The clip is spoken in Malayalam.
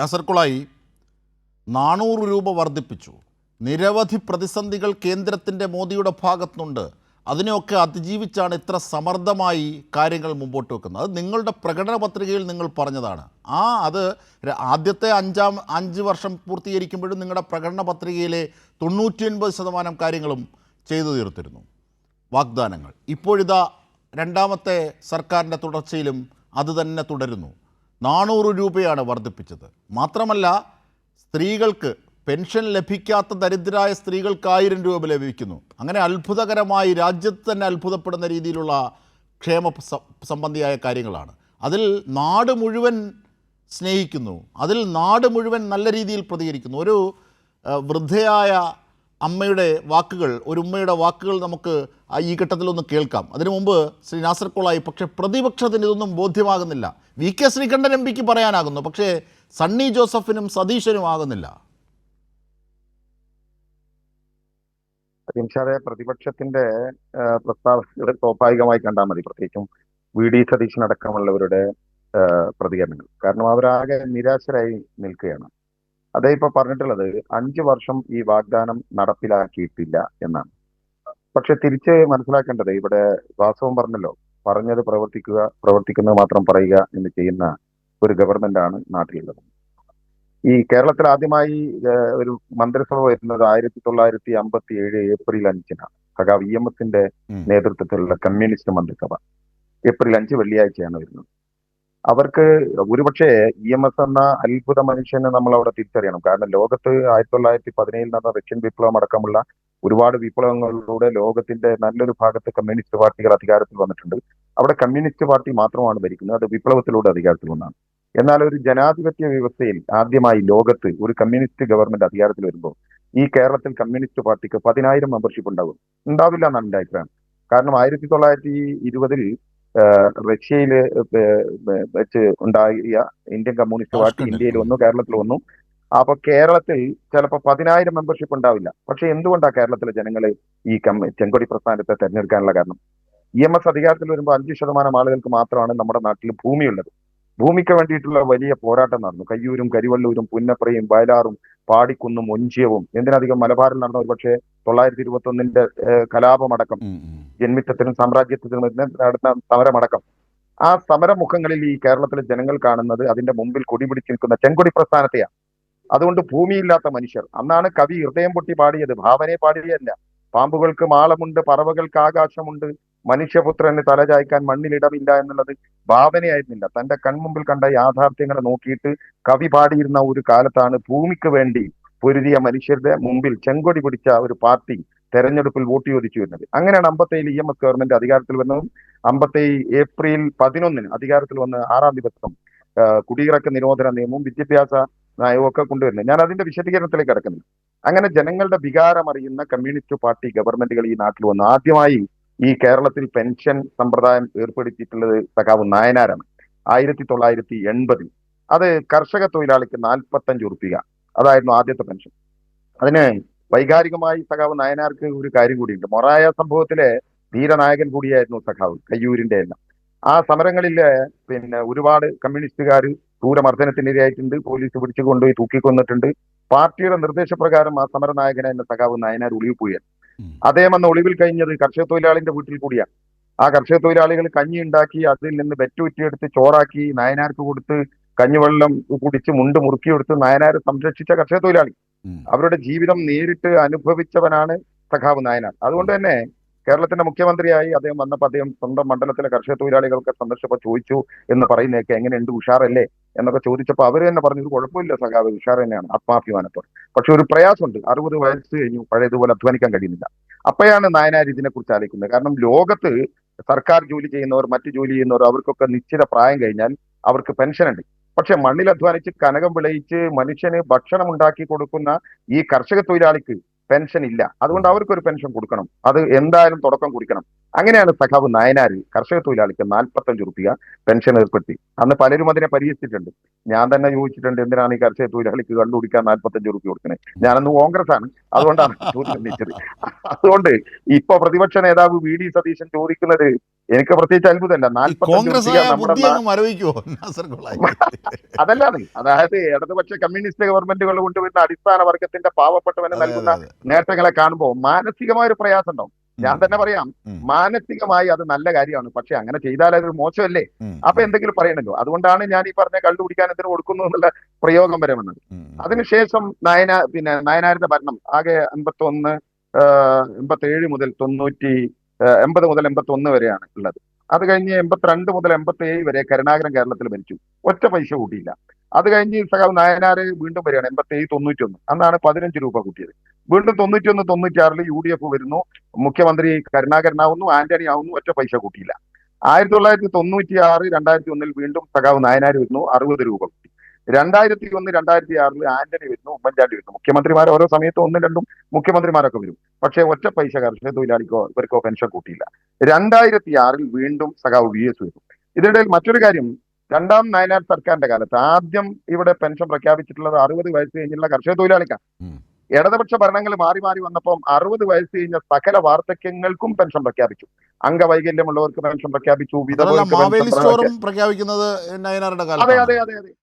നാസർക്കുളായി നാനൂറ് രൂപ വർദ്ധിപ്പിച്ചു. നിരവധി പ്രതിസന്ധികൾ കേന്ദ്രത്തിന്റെ മോദിയുടെ ഭാഗത്തുനിന്നുണ്ട് അതിനെയൊക്കെ അതിജീവിച്ചാണ് ഇത്ര സമർത്ഥമായി കാര്യങ്ങൾ മുമ്പോട്ട് വെക്കുന്നത്. അത് നിങ്ങളുടെ പ്രകടന പത്രികയിൽ നിങ്ങൾ പറഞ്ഞതാണ്. ആ അത് ആദ്യത്തെ അഞ്ചാം അഞ്ച് വർഷം പൂർത്തീകരിക്കുമ്പോഴും നിങ്ങളുടെ പ്രകടന പത്രികയിലെ തൊണ്ണൂറ്റിയൊൻപത് ശതമാനം കാര്യങ്ങളും ചെയ്തു തീർത്തിരുന്നു. വാഗ്ദാനങ്ങൾ. ഇപ്പോഴിതാ രണ്ടാമത്തെ സർക്കാരിന്റെ തുടർച്ചയിലും അത് തന്നെ തുടരുന്നു. നാനൂറ് രൂപയാണ് വർദ്ധിപ്പിച്ചത്. മാത്രമല്ല സ്ത്രീകൾക്ക് പെൻഷൻ ലഭിക്കാത്ത ദരിദ്രരായ സ്ത്രീകൾക്ക് ആയിരം രൂപ ലഭിക്കുന്നു അങ്ങനെ അത്ഭുതകരമായി രാജ്യത്ത് തന്നെ അത്ഭുതപ്പെടുന്ന രീതിയിലുള്ള ക്ഷേമ സംബന്ധിയായ കാര്യങ്ങളാണ്. അതിൽ നാട് മുഴുവൻ സ്നേഹിക്കുന്നു. അതിൽ നാട് മുഴുവൻ നല്ല രീതിയിൽ പ്രതികരിക്കുന്നു. ഒരു വൃദ്ധയായ അമ്മയുടെ വാക്കുകൾ ഒരു ഉമ്മയുടെ വാക്കുകൾ നമുക്ക് ഈ ഘട്ടത്തിലൊന്ന് കേൾക്കാം. അതിനു മുമ്പ് ശ്രീ നാസർ കോളായി പക്ഷേ പ്രതിപക്ഷത്തിന് ഇതൊന്നും ബോധ്യമാകുന്നില്ല. വി കെ ശ്രീകണ്ഠൻ എം പിക്ക് പറയാനാകുന്നു പക്ഷേ സണ്ണി ജോസഫിനും സതീശനും ആകുന്നില്ല. പ്രതിപക്ഷത്തിന്റെ പ്രസ്താവനകൾ സ്വാഭാവികമായി കണ്ടാൽ മതി. പ്രത്യേകിച്ചും വി ഡി സതീശൻ അടക്കമുള്ളവരുടെ പ്രതികരണങ്ങൾ. കാരണം അവരാകെ നിരാശരായി നിൽക്കുകയാണ്. അതേ ഇപ്പൊ പറഞ്ഞിട്ടുള്ളത് അഞ്ചു വർഷം ഈ വാഗ്ദാനം നടപ്പിലാക്കിയിട്ടില്ല എന്നാണ്. പക്ഷെ തിരിച്ച് മനസ്സിലാക്കേണ്ടത് ഇവിടെ വാസവും പറഞ്ഞല്ലോ പറഞ്ഞത് പ്രവർത്തിക്കുക പ്രവർത്തിക്കുന്നത് മാത്രം പറയുക എന്ന് ചെയ്യുന്ന ഒരു ഗവൺമെന്റ് ആണ് നാട്ടിലുള്ളത്. ഈ കേരളത്തിൽ ആദ്യമായി ഒരു മന്ത്രിസഭ വരുന്നത് ആയിരത്തി തൊള്ളായിരത്തി അമ്പത്തി ഏഴ് ഏപ്രിൽ അഞ്ചിനാണ്. സഖാവ് ഇ എം എസിന്റെ നേതൃത്വത്തിലുള്ള കമ്മ്യൂണിസ്റ്റ് മന്ത്രിസഭ. ഏപ്രിൽ അഞ്ച് വെള്ളിയാഴ്ചയാണ് വരുന്നത്. അവർക്ക് ഒരുപക്ഷെ ഇ എം എസ് എന്ന അത്ഭുത മനുഷ്യനെ നമ്മൾ അവിടെ തിരിച്ചറിയണം. കാരണം ലോകത്ത് ആയിരത്തി തൊള്ളായിരത്തി പതിനേഴിൽ നടന്ന റഷ്യൻ വിപ്ലവം അടക്കമുള്ള ഒരുപാട് വിപ്ലവങ്ങളിലൂടെ ലോകത്തിന്റെ നല്ലൊരു ഭാഗത്ത് കമ്മ്യൂണിസ്റ്റ് പാർട്ടികൾ അധികാരത്തിൽ വന്നിട്ടുണ്ട്. അവിടെ കമ്മ്യൂണിസ്റ്റ് പാർട്ടി മാത്രമാണ് ഭരിക്കുന്നത്. അത് വിപ്ലവത്തിലൂടെ അധികാരത്തിൽ വന്നാണ്. എന്നാൽ ഒരു ജനാധിപത്യ വ്യവസ്ഥയിൽ ആദ്യമായി ലോകത്ത് ഒരു കമ്മ്യൂണിസ്റ്റ് ഗവൺമെന്റ് അധികാരത്തിൽ വരുമ്പോൾ ഈ കേരളത്തിൽ കമ്മ്യൂണിസ്റ്റ് പാർട്ടിക്ക് പതിനായിരം മെമ്പർഷിപ്പ് ഉണ്ടാകും ഉണ്ടാവില്ല എന്നാണ് എന്റെ അഭിപ്രായം. കാരണം ആയിരത്തി തൊള്ളായിരത്തി ഇരുപതിൽ റഷ്യയിൽ വെച്ച് ഉണ്ടായ ഇന്ത്യൻ കമ്മ്യൂണിസ്റ്റ് പാർട്ടി. ഇന്ത്യയിൽ വന്നു കേരളത്തിൽ വന്നു. അപ്പൊ കേരളത്തിൽ ചിലപ്പോൾ പതിനായിരം മെമ്പർഷിപ്പ് ഉണ്ടാവില്ല. പക്ഷെ എന്തുകൊണ്ടാണ് കേരളത്തിലെ ജനങ്ങൾ ഈ ചെങ്കൊടി പ്രസ്ഥാനത്തെ തെരഞ്ഞെടുക്കാനുള്ള കാരണം? ഇ എം എസ് അധികാരത്തിൽ വരുമ്പോൾ അഞ്ച് ശതമാനം ആളുകൾക്ക് മാത്രമാണ് നമ്മുടെ നാട്ടിൽ ഭൂമിയുള്ളത്. ഭൂമിക്ക് വേണ്ടിയിട്ടുള്ള വലിയ പോരാട്ടം നടന്നു. കയ്യൂരും കരിവള്ളൂരും പുന്നപ്രയും വയലാറും പാടിക്കുന്നും ഒഞ്ചിയവും എന്തിനധികം മലബാറിൽ നടന്ന ഒരുപക്ഷെ തൊള്ളായിരത്തി ഇരുപത്തി ഒന്നിന്റെ കലാപമടക്കം. ജന്മിത്തത്തിനും സാമ്രാജ്യത്വത്തിനും നടന്ന സമരമടക്കം. ആ സമരമുഖങ്ങളിൽ ഈ കേരളത്തിലെ ജനങ്ങൾ കാണുന്നത് അതിന്റെ മുമ്പിൽ കൊടി പിടിച്ച് നിൽക്കുന്ന ചെങ്കൊടി പ്രസ്ഥാനത്തെയാണ്. അതുകൊണ്ട് ഭൂമിയില്ലാത്ത മനുഷ്യർ അന്നാണ് കവി ഹൃദയം പൊട്ടി പാടിയത് ഭാവനയെ പാടിയല്ല പാമ്പുകൾക്ക് മാളമുണ്ട് പറവകൾക്ക് ആകാശമുണ്ട് മനുഷ്യപുത്രന് തലചായ്ക്കാൻ മണ്ണിലിടമില്ല എന്നുള്ളത് ഭാവനയായിരുന്നില്ല. തന്റെ കൺമുമ്പിൽ കണ്ട യാഥാർത്ഥ്യങ്ങളെ നോക്കിയിട്ട് കവി പാടിയിരുന്ന ഒരു കാലത്താണ് ഭൂമിക്ക് വേണ്ടി പൊരുതിയ മനുഷ്യരുടെ മുമ്പിൽ ചെങ്കൊടി പിടിച്ച ഒരു പാർട്ടി തെരഞ്ഞെടുപ്പിൽ വോട്ട് ചോദിച്ചു വരുന്നത് അങ്ങനെയാണ് അമ്പത്തേഴ് ഇ എം എസ് ഗവൺമെന്റ് അധികാരത്തിൽ വന്നതും അമ്പത്തേഴ് ഏപ്രിൽ പതിനൊന്നിന് അധികാരത്തിൽ വന്ന ആറാം ദിവസം കുടിയിറക്ക നിരോധന നിയമവും വിദ്യാഭ്യാസ നയവും ഒക്കെ കൊണ്ടുവരുന്നത്. ഞാൻ അതിന്റെ വിശദീകരണത്തിലേക്ക് കിടക്കുന്നു അങ്ങനെ ജനങ്ങളുടെ വികാരം അറിയുന്ന കമ്മ്യൂണിസ്റ്റ് പാർട്ടി ഗവൺമെന്റുകൾ ഈ നാട്ടിൽ വന്നു. ആദ്യമായി ഈ കേരളത്തിൽ പെൻഷൻ സമ്പ്രദായം ഏർപ്പെടുത്തിയിട്ടുള്ളത് സഖാവ് നായനാരാണ്. ആയിരത്തി തൊള്ളായിരത്തി എൺപതിൽ. അത് കർഷക തൊഴിലാളിക്ക് നാൽപ്പത്തഞ്ച് ഉറുപ്പിക. അതായിരുന്നു ആദ്യത്തെ പെൻഷൻ. അതിന് വൈകാരികമായി സഖാവ് നായനാർക്ക് ഒരു കാര്യം കൂടിയുണ്ട്. മൊറായ സംഭവത്തിലെ ധീരനായകൻ കൂടിയായിരുന്നു സഖാവ് കയ്യൂരിന്റെ എല്ലാം. ആ സമരങ്ങളിൽ പിന്നെ ഒരുപാട് കമ്മ്യൂണിസ്റ്റുകാർ ക്രൂരമർദ്ദനത്തിനിരയായിട്ടുണ്ട്. പോലീസ് പിടിച്ചു കൊണ്ടുപോയി തൂക്കിക്കൊന്നിട്ടുണ്ട്. പാർട്ടിയുടെ നിർദ്ദേശപ്രകാരം ആ സമരനായകനെ എന്ന സഖാവ് നയനാർ ഒളിവിൽ പോയാണ് അദ്ദേഹം അന്ന് ഒളിവിൽ കഴിഞ്ഞത് കർഷക തൊഴിലാളിന്റെ വീട്ടിൽ കൂടിയാണ്. ആ കർഷക തൊഴിലാളികൾ കഞ്ഞി ഉണ്ടാക്കി അതിൽ നിന്ന് വെറ്റുറ്റിയെടുത്ത് ചോറാക്കി നായനാർക്ക് കൊടുത്ത് കഞ്ഞിവെള്ളം കുടിച്ച് മുണ്ട് മുറുക്കിയെടുത്ത് നായനാർ സംരക്ഷിച്ച കർഷക തൊഴിലാളി. അവരുടെ ജീവിതം നേരിട്ട് അനുഭവിച്ചവനാണ് സഖാവ് നായനാർ. അതുകൊണ്ട് തന്നെ കേരളത്തിന്റെ മുഖ്യമന്ത്രിയായി അദ്ദേഹം വന്നപ്പോൾ അദ്ദേഹം സ്വന്തം മണ്ഡലത്തിലെ കർഷക തൊഴിലാളികൾക്ക് സന്ദർശിച്ചപ്പോൾ ചോദിച്ചു എന്ന് പറയുന്നതൊക്കെ എങ്ങനെയുണ്ട് ഉഷാറല്ലേ എന്നൊക്കെ ചോദിച്ചപ്പോൾ അവർ തന്നെ പറഞ്ഞു ഒരു കുഴപ്പമില്ല സഖാവ് ഉഷാർ തന്നെയാണ് ആത്മാഭിമാനത്തോടെ. പക്ഷെ ഒരു പ്രയാസമുണ്ട്. അറുപത് വയസ്സ് കഴിഞ്ഞു പഴയതുപോലെ അധ്വാനിക്കാൻ കഴിയുന്നില്ല. അപ്പോഴാണ് നായനാർ ഇതിനെക്കുറിച്ച് ആലോചിക്കുന്നത്. കാരണം ലോകത്ത് സർക്കാർ ജോലി ചെയ്യുന്നവർ മറ്റു ജോലി ചെയ്യുന്നവർ അവർക്കൊക്കെ നിശ്ചിത പ്രായം കഴിഞ്ഞാൽ അവർക്ക് പെൻഷൻ ഉണ്ട് പക്ഷെ മണ്ണിൽ അധ്വാനിച്ച് കനകം വിളയിച്ച് മനുഷ്യന് ഭക്ഷണം ഉണ്ടാക്കി കൊടുക്കുന്ന ഈ കർഷക തൊഴിലാളിക്ക് പെൻഷൻ ഇല്ല. അതുകൊണ്ട് അവർക്കൊരു പെൻഷൻ കൊടുക്കണം. അത് എന്തായാലും തുടക്കം കുറിക്കണം. അങ്ങനെയാണ് സഖാവ് നായനാർ കർഷക തൊഴിലാളിക്ക് നാൽപ്പത്തഞ്ച് റുപ്യ പെൻഷൻ ഏർപ്പെടുത്തി. അന്ന് പലരും അതിനെ പരിഹസിച്ചിട്ടുണ്ട്. ഞാൻ തന്നെ ചോദിച്ചിട്ടുണ്ട് എന്തിനാണ് ഈ കർഷക തൊഴിലാളിക്ക് കണ്ടുപിടിക്കാൻ നാൽപ്പത്തഞ്ച് റുപ്യ കൊടുക്കുന്നത് ഞാനന്ന് കോൺഗ്രസ് ആണ് അതുകൊണ്ടാണ് ചോദ്യം ഉന്നയിച്ചത്. അതുകൊണ്ട് ഇപ്പൊ പ്രതിപക്ഷ നേതാവ് വി ഡി സതീശൻ ചോദിക്കുന്നത് എനിക്ക് പ്രത്യേകിച്ച് അത്ഭുതമല്ല. അതല്ലാതെ അതായത് ഇടതുപക്ഷ കമ്മ്യൂണിസ്റ്റ് ഗവൺമെന്റുകൾ കൊണ്ടുവരുന്ന അടിസ്ഥാന വർഗത്തിന്റെ പാവപ്പെട്ടവന് നൽകുന്ന. നേട്ടങ്ങളെ കാണുമ്പോൾ മാനസികമായ ഒരു പ്രയാസം ഉണ്ടാവും. ഞാൻ തന്നെ പറയാം മാനസികമായി അത് നല്ല കാര്യമാണ്. പക്ഷെ അങ്ങനെ ചെയ്താൽ അത് മോശമല്ലേ? അപ്പൊ എന്തെങ്കിലും പറയണല്ലോ. അതുകൊണ്ടാണ് ഞാൻ ഈ പറഞ്ഞ കള്ളു കുടിക്കാൻ എന്തിനു കൊടുക്കുന്നു എന്നുള്ള പ്രയോഗം വരെ വന്നത്. അതിനുശേഷം നയന പിന്നെ നയനാരുടെ ഭരണം ആകെ എൺപത്തി ഒന്ന് എൺപത്തി ഏഴ് മുതൽ തൊണ്ണൂറ്റി എൺപത് മുതൽ എൺപത്തി ഒന്ന് വരെയാണ് ഉള്ളത്. അത് കഴിഞ്ഞ് എൺപത്തിരണ്ട് മുതൽ എൺപത്തി ഏഴ് വരെ കരുണാകരൻ കേരളത്തിൽ ഭരിച്ചു. ഒറ്റ പൈസ കൂട്ടിയില്ല. അത് കഴിഞ്ഞ് സഖാവ് നായനാര് വീണ്ടും വരികയാണ്. എൺപത്തി ഏഴ് തൊണ്ണൂറ്റി ഒന്ന് അന്നാണ് പതിനഞ്ച് രൂപ കൂട്ടിയത്. വീണ്ടും തൊണ്ണൂറ്റി ഒന്ന് തൊണ്ണൂറ്റി യു ഡി എഫ് വരുന്നു. മുഖ്യമന്ത്രി കരുണാകരനാവുന്നു ആന്റണി ആവുന്നു ഒറ്റ പൈസ കൂട്ടിയില്ല. ആയിരത്തി തൊള്ളായിരത്തി തൊണ്ണൂറ്റി ആറ് രണ്ടായിരത്തി ഒന്നിൽ വീണ്ടും സഖാവ് നായനാർ വരുന്നു അറുപത് രൂപ കൂട്ടി. രണ്ടായിരത്തി ഒന്ന് രണ്ടായിരത്തി ആറിൽ ആന്റണി വരുന്നു ഉമ്മൻചാണ്ടി വരുന്നു. മുഖ്യമന്ത്രിമാർ ഓരോ സമയത്തും ഒന്നും രണ്ടും മുഖ്യമന്ത്രിമാരൊക്കെ വരും. പക്ഷേ ഒറ്റ പൈസ കർഷക തൊഴിലാളിക്കോ ഇവർക്കോ പെൻഷൻ കൂട്ടിയില്ല. രണ്ടായിരത്തി ആറിൽ വീണ്ടും സഖാവ് വി എസ് വരുന്നു. ഇതിനിടയിൽ മറ്റൊരു കാര്യം രണ്ടാം നയനാർ സർക്കാരിന്റെ കാലത്ത് ആദ്യം ഇവിടെ പെൻഷൻ പ്രഖ്യാപിച്ചിട്ടുള്ളത് അറുപത് വയസ്സ് കഴിഞ്ഞുള്ള കർഷക തൊഴിലാളിക്കാണ്. ഇടതുപക്ഷ ഭരണങ്ങൾ മാറി മാറി വന്നപ്പം അറുപത് വയസ്സ് കഴിഞ്ഞ സകല വാർദ്ധക്യങ്ങൾക്കും പെൻഷൻ പ്രഖ്യാപിച്ചു. അംഗവൈകല്യമുള്ളവർക്ക് പെൻഷൻ പ്രഖ്യാപിച്ചു വിധവ പ്രഖ്യാപിക്കുന്നത് അതെ അതെ അതെ അതെ.